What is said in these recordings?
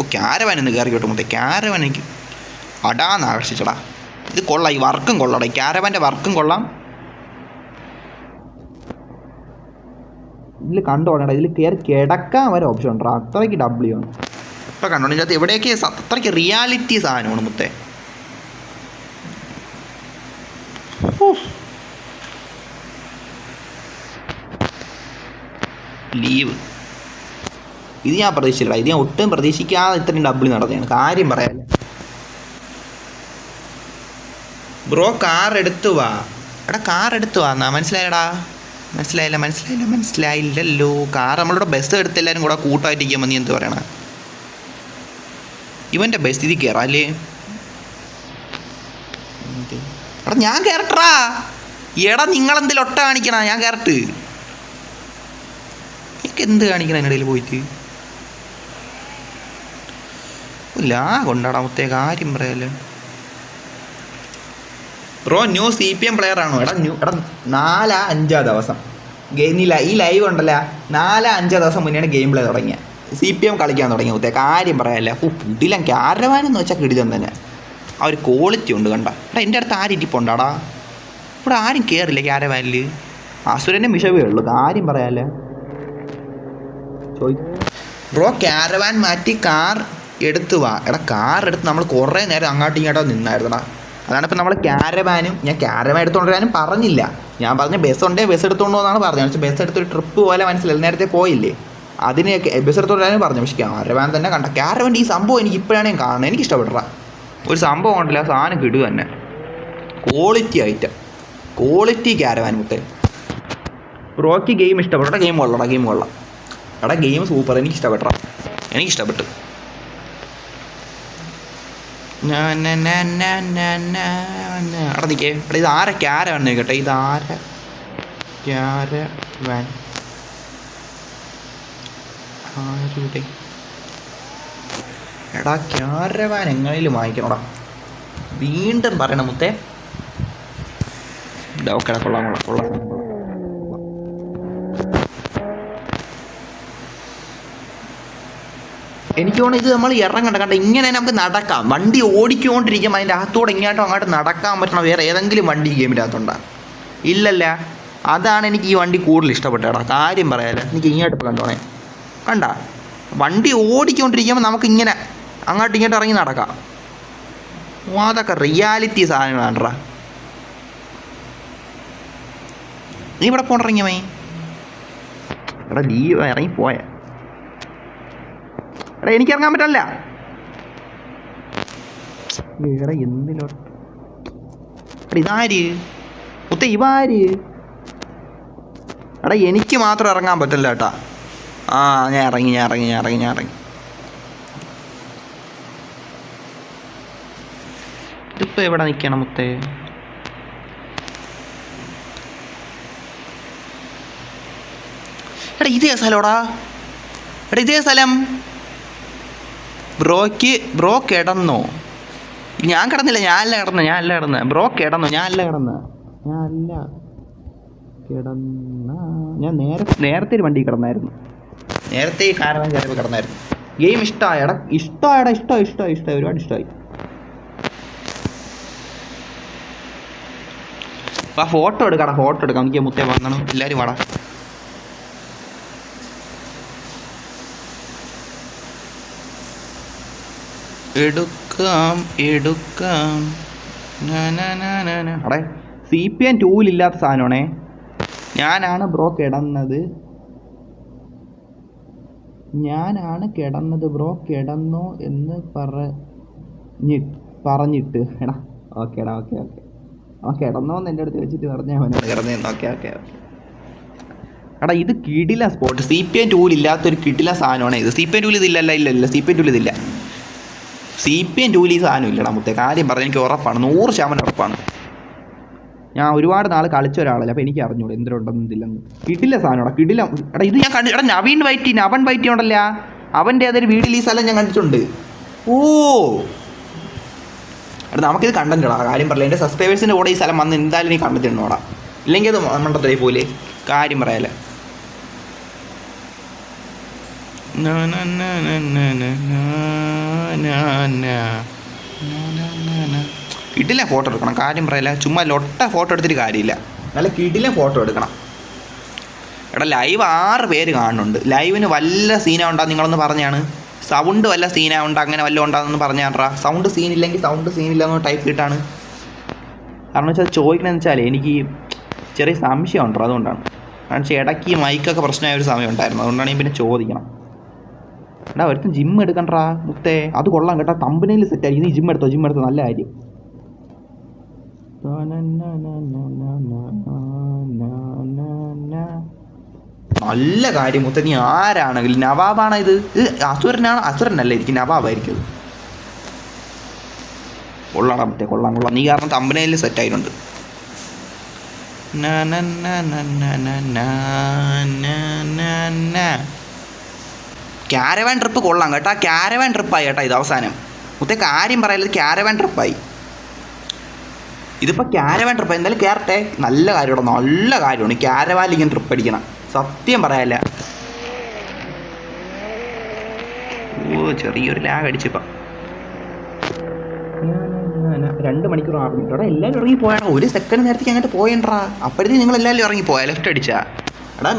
ഓ caravan എന്ന് കയറി കേട്ടോ മുത്തേ. ക്യാരവാൻ എനിക്ക് അടാന്ന് ആകർഷിച്ചടാ. ഇത് കൊള്ളാം ഈ വർക്കും കൊള്ളാം. ഈ ക്യാരവാന്റെ വർക്കും കൊള്ളാം. ഇതിൽ കണ്ടോടാ ഇതിൽ കയറി കിടക്കാൻ വരെ ഓപ്ഷൻ ഉണ്ടോ അത്രയ്ക്ക് ഡബ്ല്യു ആണ്. ഇപ്പം കണ്ടോണ്ട് ഇതിനകത്ത് എവിടെയൊക്കെ അത്രയ്ക്ക് റിയാലിറ്റി സാധനമാണ് മുത്തേ. ലീവ് ഇത് ഞാൻ പ്രതീക്ഷിച്ചില്ല ഇത് ഞാൻ ഒട്ടും പ്രതീക്ഷിക്കാതെ ഇത്രയും ഡബിൾ നടന്നതാണ്. കാര്യം പറയാല്ല ബ്രോ കാർ എടുത്തു വാ. എടാ കാർ എടുത്തു വാ എന്നാ. മനസ്സിലായടാ മനസ്സിലായില്ല മനസ്സിലായില്ല മനസ്സിലായില്ലല്ലോ. കാർ നമ്മളോട് ബസ് എടുത്ത് എല്ലാവരും കൂടെ കൂട്ടമായിട്ടിരിക്കുമ്പോൾ നീ എന്ത് പറയണ. ഇവന്റെ ബസ് ഇതിൽ കയറാം അല്ലേ? എടാ ഞാൻ കയറട്ടാ എടാ നിങ്ങളെന്തെങ്കിലും ഒട്ട കാണിക്കണ? ഞാൻ കയറട്ട് എനിക്ക് എന്ത് കാണിക്കണം അതിനിടയിൽ പോയിട്ട്? ഇല്ല കൊണ്ടാടാ മുത്തേ കാര്യം പറയല്ലേ. Bro new C P M player ആണോ? എടാ ന്യൂ എടാ നാലാ അഞ്ചാ ദിവസം. ഗെയിം ഈ ലൈവ് ഉണ്ടല്ല? നാലാ അഞ്ചാ ദിവസം മുന്നെയാണ് ഗെയിം പ്ലേ തുടങ്ങിയത് സി പി എം കളിക്കാൻ തുടങ്ങിയ മുത്തേ കാര്യം പറയാല്ല ഓ കിടിലം ക്യാരവാനെന്ന് വെച്ചാൽ കിടിതം തന്നെ ആ ഒരു ക്വാളിറ്റി ഉണ്ട് കണ്ട. എടാ എന്റെ അടുത്ത് ആരും ഇരിപ്പുണ്ടാടാ? ഇവിടെ ആരും കയറില്ല ക്യാരവാനിൽ അസുരന്റെ മിഷവേ ഉള്ളൂ. കാര്യം പറയാല്ലേ. ബ്രോ ക്യാരവാൻ മാറ്റി കാർ എടുത്തു വാ. എടാ കാർ എടുത്ത് നമ്മൾ കുറേ നേരം അങ്ങോട്ടും ഇങ്ങോട്ടോ നിന്നായിരുന്നടാ. അതാണ് ഇപ്പം നമ്മൾ ക്യാരവാനും ഞാൻ ക്യാരവാൻ എടുത്തുകൊണ്ടുവരാനും പറഞ്ഞില്ല. ഞാൻ പറഞ്ഞ ബസ് ഉണ്ടേ ബസ് എടുത്തുകൊണ്ടു എന്നാണ് പറഞ്ഞത്. പക്ഷേ ബസ് എടുത്തൊരു ട്രിപ്പ് പോലെ മനസ്സിലായി. നേരത്തെ പോയില്ലേ? അതിനെയൊക്കെ ബസ് എടുത്തുകൊണ്ടുവരാനും പറഞ്ഞു. പക്ഷേ ക്യാരവാൻ തന്നെ കണ്ട. ക്യാരവാന്റെ ഈ സംഭവം എനിക്ക് ഇപ്പോഴാണ് ഞാൻ കാണുന്നത്. എനിക്ക് ഇഷ്ടപ്പെട്ട. ഒരു സംഭവം ഉണ്ടല്ലോ സാധനം കിടുക തന്നെ. ക്വാളിറ്റി ഐറ്റം ക്വാളിറ്റി ക്യാരവാൻ മുട്ടേ റോക്കി ഗെയിം ഇഷ്ടപ്പെട്ട ഗെയിം കൊള്ളടാ ഗെയിം കൊള്ളാം. എടാ ഗെയിം സൂപ്പർ. എനിക്ക് ഇഷ്ടപ്പെട്ട എനിക്ക് ഇഷ്ടപ്പെട്ടു എടാ നിൽക്കേ. എടാ ഇത് ആരെ ക്യാര വന്നേ കേട്ടോ? ഇത് ആരെ ക്യാര വാൻ? ആരുടെ? എടാ ക്യാര വാൻ എങ്ങനെയും വാങ്ങിക്കണോടാ വീണ്ടും പറയണം മുത്തേ. ഓക്കെടാ കൊള്ളാം കൊള്ളാം കൊള്ളാം. എനിക്ക് തോന്നുന്നു ഇത് നമ്മൾ ഇറങ്ങണ്ട. കണ്ട ഇങ്ങനെ നമുക്ക് നടക്കാം. വണ്ടി ഓടിക്കൊണ്ടിരിക്കുമ്പോൾ അതിന്റെ അകത്തോടെ ഇങ്ങോട്ടും അങ്ങോട്ട് നടക്കാൻ പറ്റണം വേറെ ഏതെങ്കിലും വണ്ടി ഗെയിമിന്റെ അകത്തുണ്ടോ? ഇല്ലല്ല. അതാണ് എനിക്ക് ഈ വണ്ടി കൂടുതൽ ഇഷ്ടപ്പെട്ടേടാ കാര്യം പറയാലോ. എനിക്ക് ഇങ്ങോട്ട് ഇപ്പോൾ കണ്ടോണേ കണ്ട വണ്ടി ഓടിക്കൊണ്ടിരിക്കുമ്പോൾ നമുക്ക് ഇങ്ങനെ അങ്ങോട്ടും ഇങ്ങോട്ടും ഇറങ്ങി നടക്കാം. അതൊക്കെ റിയാലിറ്റി സാധനങ്ങളാണ്ട്രാ നീ ഇവിടെ പോണ്ടിറങ്ങിയ മൈ? എടാ ലീവ് ഇറങ്ങി പോയ എടാ എനിക്ക് ഇറങ്ങാൻ പറ്റല്ല. എടാ എന്തിലോട്ട്? എടാ ഇതാര്? മുത്ത ഇവാര്? എടാ എനിക്ക് മാത്രം ഇറങ്ങാൻ പറ്റില്ല കേട്ടാ. ആ ഞാൻ ഇറങ്ങി ഞാൻ ഇറങ്ങി ഞാൻ ഇറങ്ങി ഞാൻ ഇറങ്ങി. ഇതിപ്പോ എവിടെ നിൽക്കണം മുത്തേ? എടാ ഇതേ സ്ഥലമാടാ എടാ ഇതേ സ്ഥലം. ബ്രോക്ക് ബ്രോ കിടന്നു. ഞാൻ കിടന്നില്ല ഞാനല്ല ഞാൻ അല്ല കിടന്ന്. ബ്രോ കിടന്നു ഞാനല്ല ഞാൻ അല്ല കിടന്ന. ഞാൻ നേരെ നേരത്തെ ഒരു വണ്ടി കിടന്നായിരുന്നു. നേരത്തെ ഈ കാരണം കയറിയപ്പോൾ കിടന്നായിരുന്നു. ഗെയിം ഇഷ്ടമായ? ഇഷ്ടമായടാ ഇഷ്ടമായി? ഇഷ്ടമായി? ഇഷ്ടമായി? ഒരുപാട് ഇഷ്ടമായി. ആ ഫോട്ടോ എടുക്കടാ ഫോട്ടോ എടുക്കാം. എനിക്ക് മുത്തേ വന്നണം. എല്ലാവരും വാടാ. എടുക്കാം എടുക്കാം. അടേ സി പി എൻ ടൂവിലില്ലാത്ത സാധനമാണേ. ഞാനാണ് ബ്രോ കിടന്നത്. ഞാനാണ് കിടന്നത് ബ്രോ കിടന്നോ എന്ന് പറഞ്ഞി പറഞ്ഞിട്ട്. എടാ ഓക്കേടാ ഓക്കെ ഓക്കെ. ആ കിടന്നോന്ന് എന്റെ അടുത്ത് വെച്ചിട്ട് പറഞ്ഞാൽ അവനാണ് കിടന്നതെന്ന് ഓക്കെ ഓക്കെ ഓക്കെ. എടാ ഇത് കിടില സ്പോട്ട് സി പി എൻ ടൂലില്ലാത്തൊരു കിടില സാധനമാണ് ഇത്. സി പി എൻ ടൂൽ ഇതില്ലല്ല ഇല്ല ഇല്ല സി പി എൻ ടൂൽ ഇതില്ല. സി പി എം ജോലി സാധനം ഇല്ലടാ മുത്തേ. കാര്യം പറഞ്ഞ എനിക്ക് ഉറപ്പാണ്. നൂറ് ശതമാനം ഉറപ്പാണ്. ഞാൻ ഒരുപാട് നാൾ കളിച്ച ഒരാളല്ല അപ്പോൾ എനിക്ക് അറിഞ്ഞൂടെ എന്തിനുണ്ടെന്ന് ഇതില്ലെന്ന് കിടില സാധനമാടാ കിടില. എടാ ഇത് ഞാൻ കണ്ടു എടാ നവീൻ വൈറ്റി നവൻ വൈറ്റി ഉണ്ടല്ല. അവന്റെ അതൊരു വീട്ടിൽ ഈ സ്ഥലം ഞാൻ കണ്ടിട്ടുണ്ട്. ഓ! എടാ നമുക്കിത് കണ്ടന്റടാ കാര്യം പറയില്ല എന്റെ സബ്സ്ക്രൈബേഴ്സിന്റെ കൂടെ ഈ സ്ഥലം വന്ന് എന്തായാലും നീ കണ്ടിട്ടുണ്ടോടാ ഇല്ലെങ്കിൽ അത് മണ്ടത്തേ പോലെ കാര്യം പറയാലേ. കിട്ടില്ല ഫോട്ടോ എടുക്കണം. കാര്യം പറയില്ല ചുമ്മാ ലൊട്ട ഫോട്ടോ എടുത്തിട്ട് കാര്യമില്ല. നല്ല കിടില ഫോട്ടോ എടുക്കണം. എടാ ലൈവ് ആറ് പേര് കാണുന്നുണ്ട്. ലൈവിന് വല്ല സീനാ ഉണ്ടാ നിങ്ങളൊന്ന് പറഞ്ഞാണ്. സൗണ്ട് വല്ല സീനാ ഉണ്ടോ അങ്ങനെ വല്ല ഉണ്ടാകുന്നു പറഞ്ഞാണ്ടാ സൗണ്ട് സീൻ ഇല്ലെങ്കിൽ സൗണ്ട് സീൻ ഇല്ലെന്ന് ടൈപ്പ് ഇട്ടാണ് കാരണം വെച്ചാൽ ചോദിക്കണമെന്ന് വെച്ചാൽ എനിക്ക് ചെറിയ സംശയം ഉണ്ടോ? അതുകൊണ്ടാണ്. കാരണം വെച്ചാൽ ഇടയ്ക്ക് മൈക്കൊക്കെ പ്രശ്നമായ ഒരു സമയം ഉണ്ടായിരുന്നു. അതുകൊണ്ടാണ് ഞാൻ പിന്നെ ചോദിക്കണം. എടാ ഒരുത്തൻ ജിം എടുക്കണ്ടാ മുത്തേ അത് കൊള്ളാം കേട്ടോ തമ്പനയിൽ സെറ്റ് ആയിരിക്കും നീ ജിം എടുത്തോ ജിം എടുത്തോ നല്ല കാര്യം നല്ല കാര്യം മുത്ത നീ ആരാണെങ്കിലും നവാബാണ് ഇത് അസുരനാണ് അസുരനല്ല ഇരിക്കും നവാബായിരിക്കും ഇത്. കൊള്ളാടാ മുത്തേ കൊള്ളാം കൊള്ളാം നീ കാരണം തമ്പനയിൽ സെറ്റ് ആയിട്ടുണ്ട് ക്യാരവാൻ ട്രിപ്പ് കൊള്ളാം കേട്ടോ. ക്യാരവാൻ ട്രിപ്പായി കേട്ടോ ഇത് അവസാനം. മുത്തേ കാര്യം പറയാനുള്ളത് ക്യാരവാൻ ട്രിപ്പായി ഇതിപ്പോൾ ക്യാരവാൻ ട്രിപ്പ് എന്തായാലും കയറട്ടെ നല്ല കാര്യമാണ് നല്ല കാര്യമാണ്. ക്യാരവാനിൽ ഇങ്ങനെ ട്രിപ്പ് അടിക്കണം. സത്യം പറയാല്ല ഓ ചെറിയൊരു ലാഗ് അടിച്ചിപ്പം. രണ്ട് മണിക്കൂർ ആറ് മിനിറ്റ്. എടാ എല്ലാവരും ഇറങ്ങി പോയാണ്. ഒരു സെക്കൻഡ് നേരത്തേക്ക് അങ്ങോട്ട് പോയണ്ടാ അപ്പോഴത്തേക്ക് നിങ്ങൾ എല്ലാവരും ഇറങ്ങി പോയാ ലെഫ്റ്റ് അടിച്ചാ. എടാ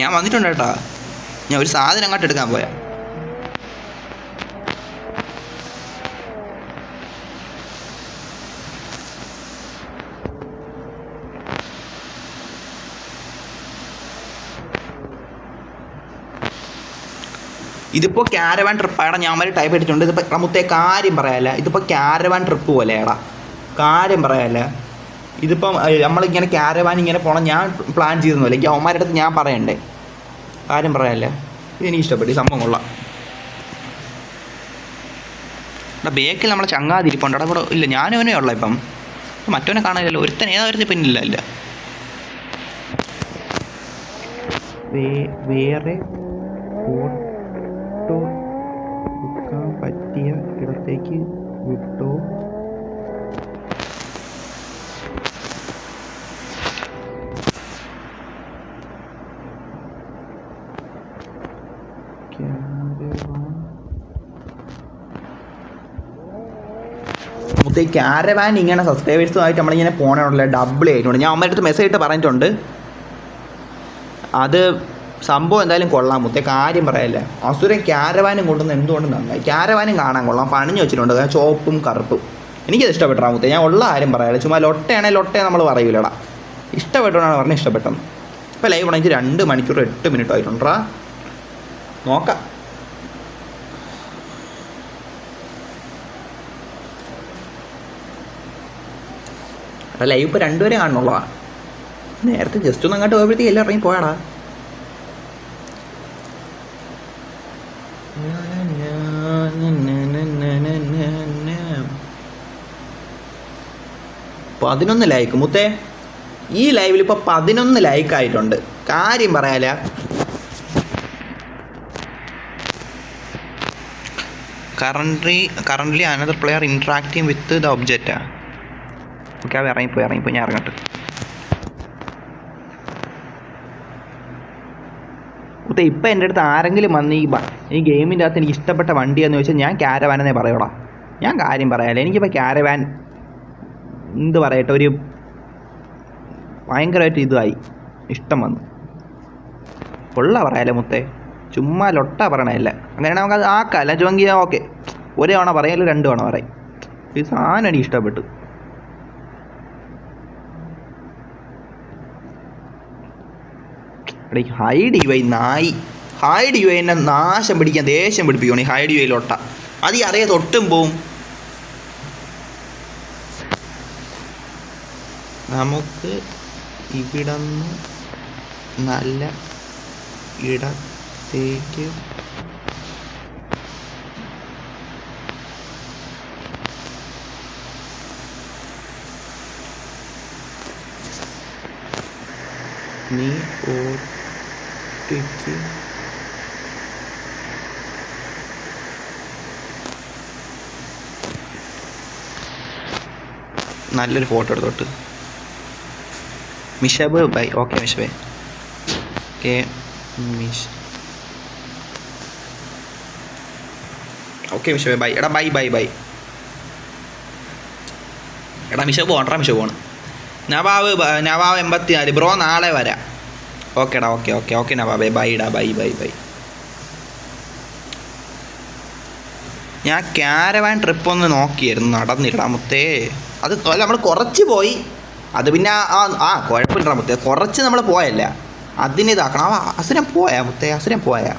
ഞാൻ വന്നിട്ടുണ്ട് കേട്ടാ. ഞാൻ ഒരു സാധനം അങ്ങോട്ട് എടുക്കാൻ പോയാ. ഇതിപ്പോൾ ക്യാരവാൻ ട്രിപ്പാണ് ഞാൻ വരെ ടൈപ്പ് അടിച്ചിട്ടുണ്ട് ഇതിപ്പോൾ റമുത്തെ കാര്യം പറയാല്ല. ഇതിപ്പോൾ ക്യാരവാൻ ട്രിപ്പ് പോലെയാടാ കാര്യം പറയാല്ല. ഇതിപ്പം നമ്മളിങ്ങനെ ക്യാരവാൻ ഇങ്ങനെ പോകണം ഞാൻ പ്ലാൻ ചെയ്തൊന്നുമില്ല എനിക്ക് അവന്മാരുടെ അടുത്ത് ഞാൻ പറയണ്ടേ. കാര്യം പറയാല്ല ഇതെനിക്ക് ഇഷ്ടപ്പെട്ടു ഈ സംഭവം കൊള്ളാം. എന്നാ ബേക്കിൽ നമ്മളെ ചങ്ങാതി ഇരിപ്പുണ്ട് എടാ ഇല്ല ഞാനും അവനേ ഉള്ള ഇപ്പം. മറ്റവനെ കാണാനില്ലല്ലോ ഒരുത്തൻ ഏതാ ഒരുത്തൻ പിന്നില്ല ഇല്ല വേറെ ഫോട്ടോ എടുക്കാൻ പറ്റിയ ഇടത്തേക്ക് വിട്ടോ. മുത്തേ ക്യാരവാൻ ഇങ്ങനെ സബ്സ്ക്രൈബേഴ്സുമായിട്ട് നമ്മളിങ്ങനെ പോകണമല്ലേ ഡബിൾ ആയിട്ടുണ്ട്. ഞാൻ അമ്മയുടെ അടുത്ത് മെസ്സേജ് ഇട്ട് പറഞ്ഞിട്ടുണ്ട്. അത് സംഭവം എന്തായാലും കൊള്ളാം. മുത്തേ കാര്യം പറയല്ലേ. അസുരൻ ക്യാരവാനും കൊണ്ടുവന്ന് എന്തുകൊണ്ട് നന്നായി? ക്യാരവാനും കാണാൻ കൊള്ളാം. പണിഞ്ഞു വെച്ചിട്ടുണ്ട്. ചോപ്പും കറുപ്പും. എനിക്കത് ഇഷ്ടപ്പെട്ടാ മുത്തേ. ഞാൻ ഉള്ള ആരും പറയാല്ല. ചുമ്മാ ലൊട്ടയാണെങ്കിൽ ലൊട്ടയെ നമ്മൾ പറയൂലടാ. ഇഷ്ടപ്പെട്ടോണ്ടാണ് പറഞ്ഞാൽ ഇഷ്ടപ്പെട്ടെന്ന്. ഇപ്പോൾ ലൈവ് ഉണ്ടെങ്കിൽ രണ്ട് മണിക്കൂർ എട്ട് മിനിറ്റ് ആയിട്ടുണ്ടാ നോക്കാം. എടാ ലൈവ് ഇപ്പോൾ രണ്ടുപേരെ കാണുന്നുള്ളതാണ് നേരത്തെ ജസ്റ്റ് ഒന്ന് അങ്ങോട്ട് പോയപ്പോഴത്തേക്ക് എല്ലാം ഇറങ്ങി പോയാടാ. പതിനൊന്ന് ലൈക്ക് മുത്തേ. ഈ ലൈവിൽ ഇപ്പോൾ പതിനൊന്ന് ലൈക്ക് ആയിട്ടുണ്ട്. കാര്യം പറയാല currently currently another player interacting with the ഒബ്ജക്റ്റാ okay അവ ഇറങ്ങിപ്പോയി ഇറങ്ങിപ്പോയി. ഞാൻ ഇറങ്ങട്ടെ. മുത്തേ ഇപ്പം എന്റെ അടുത്ത് ആരെങ്കിലും വന്ന് ഈ ഈ ഗെയിമിന്റെ അകത്ത് എനിക്ക് ഇഷ്ടപ്പെട്ട വണ്ടിയെന്ന് ചോദിച്ചാൽ ഞാൻ ക്യാരവാൻ എന്നേ പറയൂടാ ഞാൻ കാര്യം പറയാമല്ലോ എനിക്കിപ്പോൾ ക്യാരവാൻ എന്ത് പറയട്ടെ ഒരു ഭയങ്കരമായിട്ട് ഇതായി ഇഷ്ടം വന്നു. കൊള്ള പറയാലോ മുത്തേ ചുമ്മാ ലൊട്ട പറയണല്ല അങ്ങനെയാണെങ്കിൽ നമുക്ക് അത് ആക്കാം അല്ല ചുവങ്കിൽ ഓക്കെ. ഒരു തവണ പറയാം അല്ലെങ്കിൽ രണ്ട് തവണ പറയും. ഈ സാധനം എനിക്ക് ഇഷ്ടപ്പെട്ടു. എടീ ഹൈഡ് യു ഐ നായി. ഹൈഡ് യു എന്നെ നാശം പിടിക്കാൻ ദേഷ്യം പിടിപ്പിക്കണം ഈ ഹൈഡ് യു ഐയിലൊട്ട അത് ഈ അറിയാതെ ഒട്ടും പോവും. നമുക്ക് ഇവിടുന്ന് നല്ല ഇടത്തേക്ക് നീ ഓട്ടിക്ക് നല്ലൊരു ഫോട്ടോ എടുത്തോട്ട് മിഷബ് ബൈ ഓക്കെ മിഷബേ ഓക്കെ മിഷ്. ഓക്കെ മിഷബേ ബൈ എടാ ബൈ ബൈ ബൈ. എടാ മിഷബ് പോകണ്ടാ മിഷബ് പോകണം നവാവ് നവാവ് എൺപത്തിനാല്. എൺപത്തി നാല് ബ്രോ നാളെ വരാം. ഓക്കേടാ ഓക്കെ ഓക്കെ ഓക്കെ നവാബേ ബൈ ഇടാ ബൈ ബൈ ബൈ ഞാൻ ക്യാരവാൻ ട്രിപ്പ് ഒന്ന് നോക്കിയായിരുന്നു നടന്നില്ലടാ മുത്തേ. അത് നമ്മൾ കുറച്ച് പോയി. അത് പിന്നെ ആ ആ കുഴപ്പമില്ലടാ മുത്തേ. കുറച്ച് നമ്മൾ പോയല്ല. അതിന് ഇതാക്കണം ആ അസുരം പോയാ മുത്തേ അസുരം പോയാ.